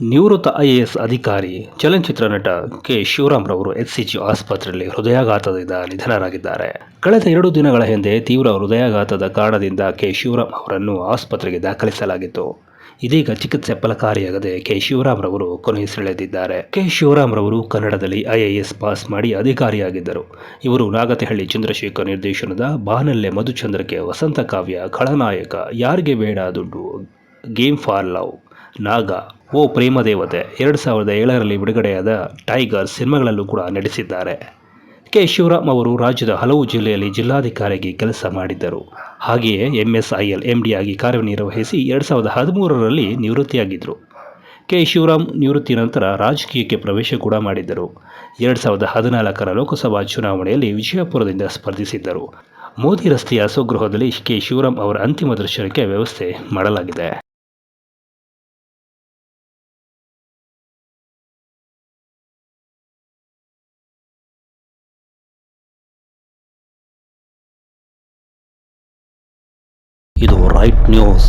ನಿವೃತ್ತ ಐಎಎಸ್ ಅಧಿಕಾರಿ, ಚಲನಚಿತ್ರ ನಟ ಕೆ. ಶಿವರಾಮ್ರವರು ಎಚ್ಸಿಜಿ ಆಸ್ಪತ್ರೆಯಲ್ಲಿ ಹೃದಯಾಘಾತದಿಂದ ನಿಧನರಾಗಿದ್ದಾರೆ. ಕಳೆದ ಎರಡು ದಿನಗಳ ಹಿಂದೆ ತೀವ್ರ ಹೃದಯಾಘಾತದ ಕಾರಣದಿಂದ ಕೆ. ಶಿವರಾಮ್ ಅವರನ್ನು ಆಸ್ಪತ್ರೆಗೆ ದಾಖಲಿಸಲಾಗಿತ್ತು. ಇದೀಗ ಚಿಕಿತ್ಸೆ ಫಲಕಾರಿಯಾಗದೆ ಕೆ. ಶಿವರಾಮ್ರವರು ಕೊನೆಯುಸಿಳೆದಿದ್ದಾರೆ ಕೆ. ಶಿವರಾಮ್ರವರು ಕನ್ನಡದಲ್ಲಿ ಐಎಎಸ್ ಪಾಸ್ ಮಾಡಿ ಅಧಿಕಾರಿಯಾಗಿದ್ದರು. ಇವರು ನಾಗತಿಹಳ್ಳಿ ಚಂದ್ರಶೇಖರ್ ನಿರ್ದೇಶನದ ಬಾನಲ್ಲೆ ಮಧುಚಂದ್ರಕ್ಕೆ ವಸಂತ ಕಾವ್ಯ, ಖಳನಾಯಕ, ಯಾರಿಗೆ ಬೇಡ ದುಡ್ಡು, ಗೇಮ್ ಫಾರ್ ಲವ್, ನಾಗ ಓ ಪ್ರೇಮ ದೇವತೆ ಎರಡು ಸಾವಿರದ ಏಳರಲ್ಲಿ ಬಿಡುಗಡೆಯಾದ ಟೈಗರ್ ಸಿನಿಮಾಗಳಲ್ಲೂ ಕೂಡ ನಟಿಸಿದ್ದಾರೆ. ಕೆ. ಶಿವರಾಮ್ ಅವರು ರಾಜ್ಯದ ಹಲವು ಜಿಲ್ಲೆಯಲ್ಲಿ ಜಿಲ್ಲಾಧಿಕಾರಿಯಾಗಿ ಕೆಲಸ ಮಾಡಿದ್ದರು. ಹಾಗೆಯೇ M S I L M D ಆಗಿ ಕಾರ್ಯನಿರ್ವಹಿಸಿ ಎರಡು ಸಾವಿರದ ಹದಿಮೂರರಲ್ಲಿ ನಿವೃತ್ತಿಯಾಗಿದ್ದರು. ಕೆ. ಶಿವರಾಮ್ ನಿವೃತ್ತಿ ನಂತರ ರಾಜಕೀಯಕ್ಕೆ ಪ್ರವೇಶ ಕೂಡ ಮಾಡಿದ್ದರು. ಎರಡು ಸಾವಿರದ ಹದಿನಾಲ್ಕರ ಲೋಕಸಭಾ ಚುನಾವಣೆಯಲ್ಲಿ ವಿಜಯಪುರದಿಂದ ಸ್ಪರ್ಧಿಸಿದ್ದರು. ಮೋದಿ ರಸ್ತೆಯ ಸ್ವಗೃಹದಲ್ಲಿ ಕೆ. ಶಿವರಾಮ್ ಅವರ ಅಂತಿಮ ದರ್ಶನಕ್ಕೆ ವ್ಯವಸ್ಥೆ ಮಾಡಲಾಗಿದೆ. ಇದು ರೈಟ್ ನ್ಯೂಸ್